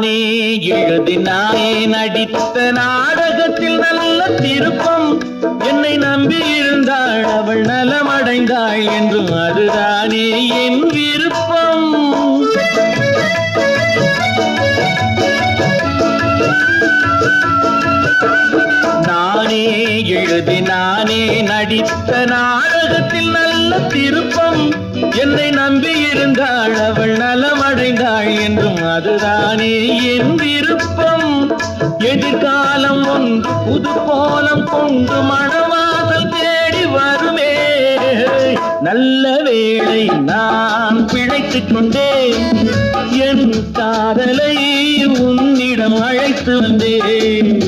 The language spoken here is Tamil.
நானே எழுதி நானே நடித்த நாடகத்தில் நல்ல திருப்பம். என்னை நம்பி இருந்தாள் அவள் நலமடைந்தாள் என்றும் அதுதானே என் விருப்பம். நானே எழுதி நானே நடித்த நாடகத்தில் நல்ல திருப்பம். என்னை நலமடைந்தாள் என்றும் அதுதானே என் விருப்பம். எதிர்காலம் ஒன்று புது கோலம் கொண்டு மணவாசல் தேடி வருமே. நல்ல வேளை நான் பிழைத்துக் கொண்டேன். என் காதலை உன்னிடம் அழைத்து வந்தேன்.